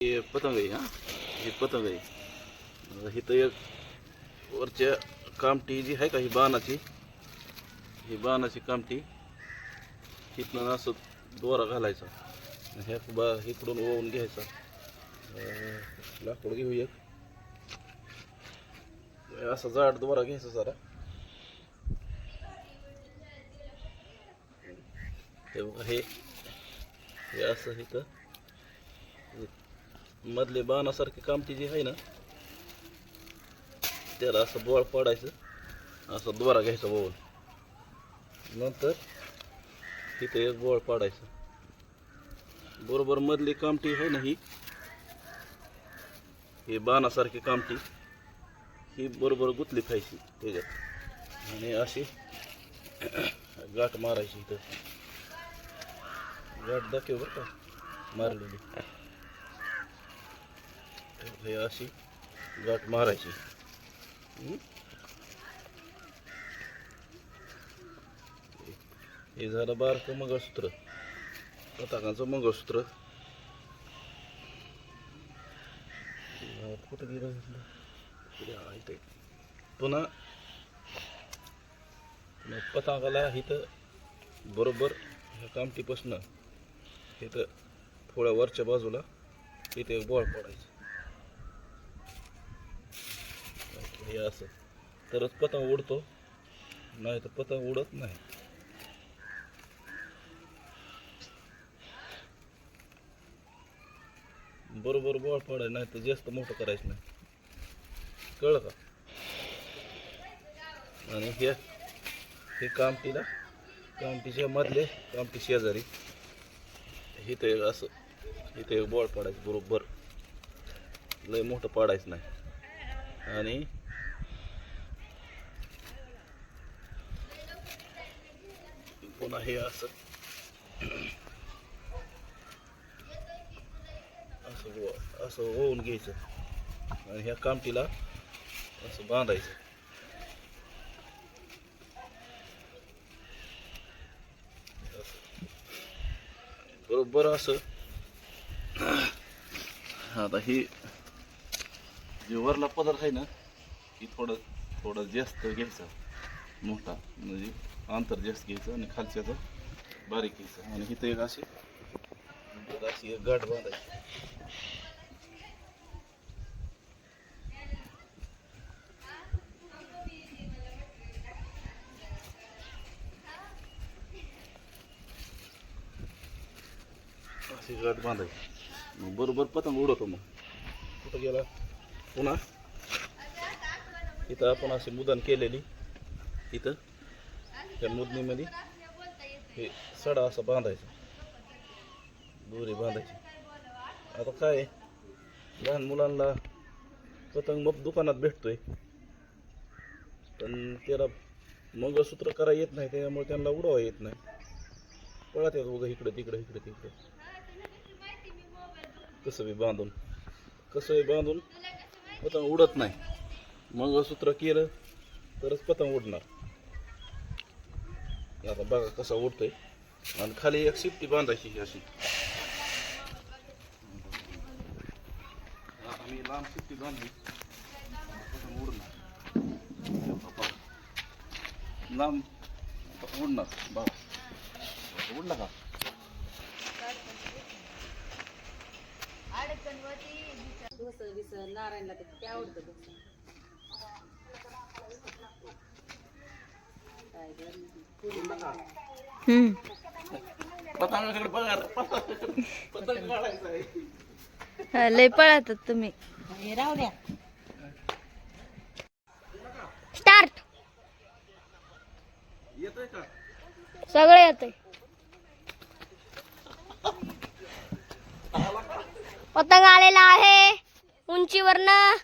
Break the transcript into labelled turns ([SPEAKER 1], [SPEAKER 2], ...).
[SPEAKER 1] हे पतंग आहे हा हे पतंग आहे इथं एक वरच्या कामटी जी आहे का ही बाणाची? ही बाणाची कामटी इथनं असं दोरा घालायचा. ह्या बा इकडून ओवून घ्यायचा. लाकूड घेऊ एक. असा जाड दोरा घ्यायचा जरा बघा हे हे असं इथं. मधले बाणासारखी कामटी जी आहे ना त्याला असं बोळ पाडायचं असं द्वारा घ्यायचा बोल नंतर तिथे एक बोळ पाडायचं. बरोबर मधली कामटी आहे ना ही? हे बाणासारखी कामटी ही बरोबर गुतली खायची त्याच्यात. आणि अशी गाठ मारायची इथं. गाठ दाखव बरं का मारलेली. हे अशी गाठ मारायची. हे झालं बारकं मंगळसूत्र. पताकांचं मंगळसूत्र. कुठं गेलं इथे. पुन्हा पुन्हा पताकाला इथं बरोबर ह्या कामटीपासनं इथं थोड्या वरच्या बाजूला इथे एक बॉल पडायचं. हे असं. तरच पतंग उडतो. नाही तर पतंग उडत नाही. बरोबर बॉल पडायचं नाही तर जास्त मोठं करायचं नाही. कळलं का? आणि हे हे कामटीला कामटीच्या मधले कामटी शेजारी. इथं एक असं इथं एक बॉल पडायचं बरोबर. लय मोठं पाडायचं नाही. आणि पुन्हा हे असं असं हो- असं होऊन घ्यायचं आणि ह्या कामटीला असं बांधायचं बरोबर असं आता हे जे वरला पदार्थ आहे ना ही थोडं थोडं जास्त घ्यायचं मोठा. म्हणजे अंतर जास्त घ्यायचं आणि खालच्याचं बारीक घ्यायचं. आणि इथं एक अशी अशी एक गाठ बांधायची. अशी गाठ बांधायची. मग बरोबर पतंग उडवतो मग. कुठं गेला? पुन्हा. इथं आपण अशी मुदान केलेली. इथं त्या मुदनीमध्ये हे सडा असा बांधायचा. दोरी बांधायची. आता काय आहे, लहान मुलांना पतंग मग दुकानात भेटतोय. पण त्याला मंगळसूत्र करा येत नाही त्यामुळे त्यांना उडवा येत नाही. पळत येत उगं इकडे तिकडे इकडे तिकडे. कसं बी बांधून. कसं बी बांधून पतंग उडत नाही. मंगळसूत्र केलं तरच पतंग उडणार. आता बघा कसा उडतोय. आणि खाली एक शिट्टी बांधायची ही अशी. आता मी लांब शिट्टी बांधली. उडणार. लांब. उडणार. बघा उडला का?
[SPEAKER 2] नारायणला ते आवडतं
[SPEAKER 3] लय पळतात तुम्ही.
[SPEAKER 2] राहू द्या
[SPEAKER 3] स्टार्ट
[SPEAKER 1] येतोय
[SPEAKER 3] सगळं येतंय. पतंग आलेला आहे उंचीवरनं.